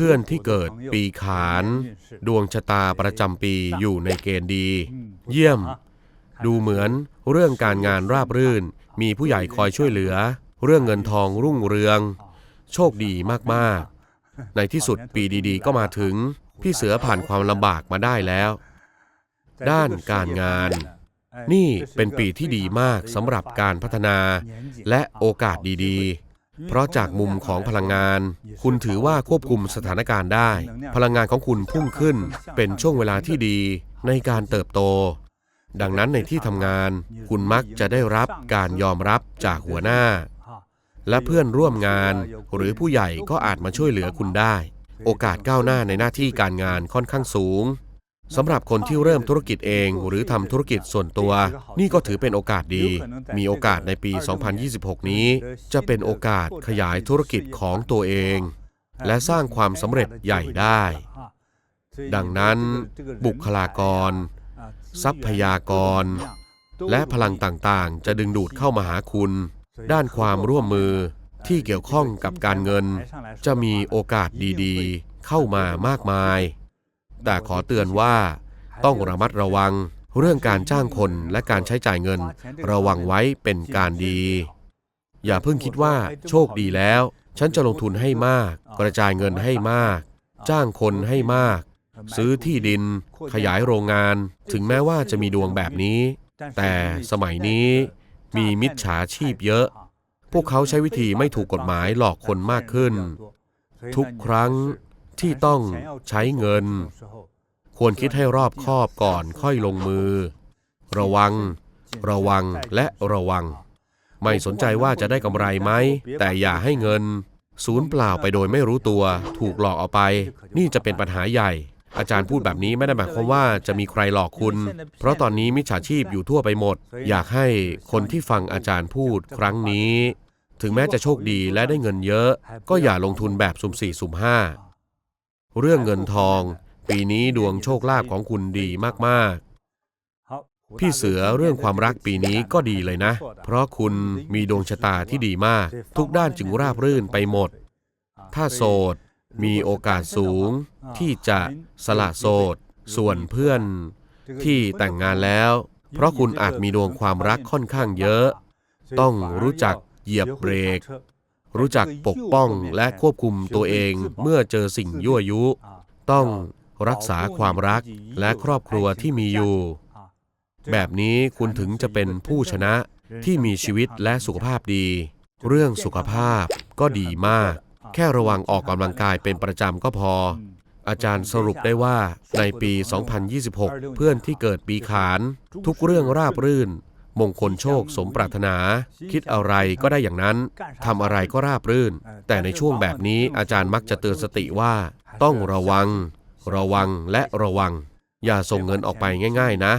พื่อนที่เกิดปีขาน ดวงชะตาประจำปีอยู่ในเกณฑ์ดี เยี่ยม ดูเหมือนเรื่องการงานราบรื่น มีผู้ใหญ่คอยช่วยเหลือ เรื่องเงินทองรุ่งเรือง โชคดีมากๆ ในที่สุดปีดีๆ ก็มาถึง พี่เสือผ่านความลำบากมาได้แล้ว ด้านการงาน นี่เป็นปีที่ดีมากสำหรับการพัฒนา และโอกาสดีๆ เพราะจากมุมของพลังงาน คุณถือว่าควบคุมสถานการณ์ได้ พลังงานของคุณพุ่งขึ้น เป็นช่วงเวลาที่ดีในการเติบโต ดังนั้นในที่ทำงาน คุณมักจะได้รับการยอมรับจากหัวหน้า และเพื่อนร่วมงาน หรือผู้ใหญ่ก็อาจมาช่วยเหลือคุณได้ โอกาสก้าวหน้าในหน้าที่การงานค่อนข้างสูง สำหรับคนที่เริ่มธุรกิจเอง หรือทำธุรกิจส่วนตัว นี่ก็ถือเป็นโอกาสดี มีโอกาสในปี 2026 นี้ จะเป็นโอกาสขยายธุรกิจของตัวเอง และสร้างความสำเร็จใหญ่ได้ ดังนั้น บุคลากร ทรัพยากร และพลังต่างๆ จะดึงดูดเข้ามาหาคุณ ด้านความร่วมมือที่เกี่ยวข้องกับการเงิน จะมีโอกาสดีๆ เข้ามามากมาย แต่ขอเตือนว่าต้องระมัดระวังเรื่องการจ้างคนและการใช้จ่ายเงิน ระวังไว้เป็นการดี อย่าเพิ่งคิดว่าโชคดีแล้ว ฉันจะลงทุนให้มาก กระจายเงินให้มาก จ้างคนให้มาก ซื้อที่ดิน ขยายโรงงาน ถึงแม้ว่าจะมีดวงแบบนี้ แต่สมัยนี้มีมิจฉาชีพเยอะ พวกเขาใช้วิธีไม่ถูกกฎหมายหลอกคนมากขึ้น ทุกครั้ง ที่ต้องใช้เงิน ควรคิดให้รอบคอบก่อนค่อยลงมือ ระวัง ระวังและระวัง ไม่สนใจว่าจะได้กำไรไหม แต่อย่าให้เงินสูญเปล่าไปโดยไม่รู้ตัว ถูกหลอกเอาไป นี่จะเป็นปัญหาใหญ่ อาจารย์พูดแบบนี้ไม่ได้หมายความว่าจะมีใครหลอกคุณ เพราะตอนนี้มิจฉาชีพอยู่ทั่วไปหมด อยากให้คนที่ฟังอาจารย์พูดครั้งนี้ถึงแม้จะโชคดีและได้เงินเยอะ ก็อย่าลงทุนแบบสุ่มสี่สุ่มห้า เรื่องเงินทอง ปีนี้ดวงโชคลาภของคุณดีมากๆ พี่เสือเรื่องความรักปีนี้ก็ดีเลยนะ เพราะคุณมีดวงชะตาที่ดีมาก ทุกด้านจึงราบรื่นไปหมด ถ้าโสดมีโอกาสสูงที่จะสละโสด ส่วนเพื่อนที่แต่งงานแล้ว เพราะคุณอาจมีดวงความรักค่อนข้างเยอะ ต้องรู้จักเหยียบเบรก รู้จักปกป้องและควบคุมตัวเองเมื่อเจอสิ่งยั่วยุ ต้องรักษาความรักและครอบครัวที่มีอยู่ แบบนี้คุณถึงจะเป็นผู้ชนะที่มีชีวิตและสุขภาพดี เรื่องสุขภาพก็ดีมาก แค่ระวังออกกำลังกายเป็นประจำก็พอ อาจารย์สรุปได้ว่าในปี 2026 เพื่อนที่เกิดปีขาน ทุกเรื่องราบรื่น มงคลโชคสมปรารถนา คิดอะไรก็ได้อย่างนั้นทำอะไรก็ราบรื่น แต่ในช่วงแบบนี้อาจารย์มักจะเตือนสติว่า ต้องระวัง ระวังและระวัง อย่าส่งเงินออกไปง่าย ๆ นะ